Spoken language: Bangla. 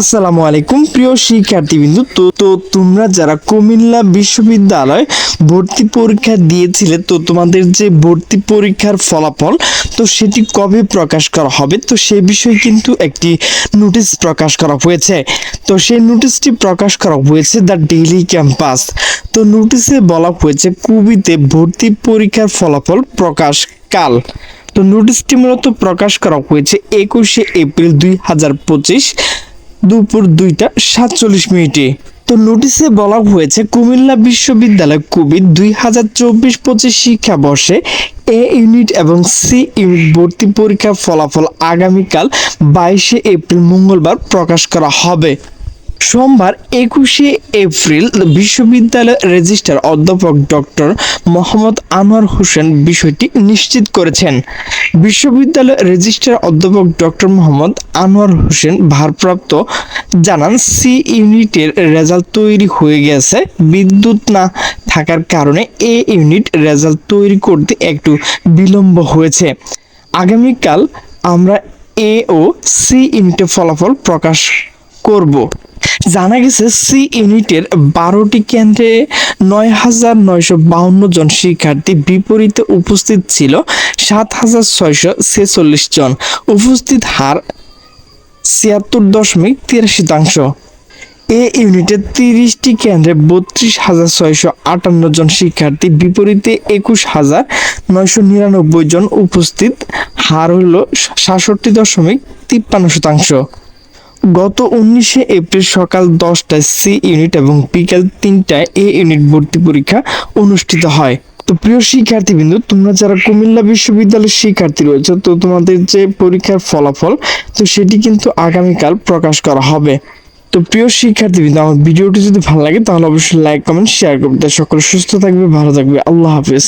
আসসালামু আলাইকুম, প্রিয় শিক্ষার্থীবৃন্দু তো তো তোমরা যারা কুমিল্লা বিশ্ববিদ্যালয় ভর্তি পরীক্ষা দিয়েছিলে, তো তোমাদের যে ভর্তি পরীক্ষার ফলাফল, তো সেটি কবে প্রকাশ করা হবে? তো সে বিষয়ে কিন্তু একটি নোটিশ প্রকাশ করা হয়েছে। তো সেই নোটিশটি প্রকাশ করা হয়েছে দ্য ডেইলি ক্যাম্পাস। তো নোটিশে বলা হয়েছে, কুবিতে ভর্তি পরীক্ষার ফলাফল প্রকাশ কাল। তো নোটিশটি মূলত প্রকাশ করা হয়েছে একুশে এপ্রিল দুই হাজার পঁচিশ। দুপুর দুইটা সাতচল্লিশ মিনিটে। তো নোটিশে বলা হয়েছে, কুমিল্লা বিশ্ববিদ্যালয় কোভিড দুই হাজার চব্বিশ পঁচিশ শিক্ষাবর্ষে এ ইউনিট এবং সি ইউনিট ভর্তি পরীক্ষার ফলাফল আগামীকাল বাইশে এপ্রিল মঙ্গলবার প্রকাশ করা হবে। সোমবার একুশে এপ্রিল বিশ্ববিদ্যালয় রেজিস্ট্রার অধ্যাপক ডক্টর মোহাম্মদ আনোয়ার হোসেন বিষয়টি নিশ্চিত করেছেন। বিশ্ববিদ্যালয় রেজিস্ট্রার অধ্যাপক ডক্টর মোহাম্মদ আনোয়ার হোসেন ভারপ্রাপ্ত জানান, সি ইউনিটের রেজাল্ট তৈরি হয়ে গেছে। বিদ্যুৎ না থাকার কারণে এ ইউনিট রেজাল্ট তৈরি করতে একটু বিলম্ব হয়েছে। আগামীকাল আমরা এ ও সি ইউনিটের ফলাফল প্রকাশ করব। জানা গেছে, সি ইউনিটের বারোটি কেন্দ্রে নয় হাজার নয়শো বাউন্ন জন শিক্ষার্থী বিপরীতে উপস্থিত ছিল, সাত হাজার ছয়শো ছেচল্লিশ জন। উপস্থিত হার ছিয়াত্তর দশমিক তিরাশি শতাংশ। এ ইউনিটে তিরিশটি কেন্দ্রে বত্রিশ হাজার ছয়শো আটান্ন জন শিক্ষার্থী, বিপরীতে একুশ হাজার নয়শো নিরানব্বই জন উপস্থিত। হার হল সাতষট্টি দশমিক তিপ্পান্ন শতাংশ। গত উনিশে এপ্রিল সকাল দশটায় সি ইউনিট এবং বিকেল তিনটায় এ ইউনিট ভর্তি পরীক্ষা অনুষ্ঠিত হয়। তো প্রিয় শিক্ষার্থীবৃন্দ, তোমরা যারা কুমিল্লা বিশ্ববিদ্যালয়ের শিক্ষার্থী রয়েছে, তো তোমাদের যে পরীক্ষার ফলাফল, তো সেটি কিন্তু আগামীকাল প্রকাশ করা হবে। তো প্রিয় শিক্ষার্থীবৃন্দ, আমার ভিডিওটি যদি ভালো লাগে, তাহলে অবশ্যই লাইক কমেন্ট শেয়ার করবে। সকলে সুস্থ থাকবে, ভালো থাকবে। আল্লাহ হাফেজ।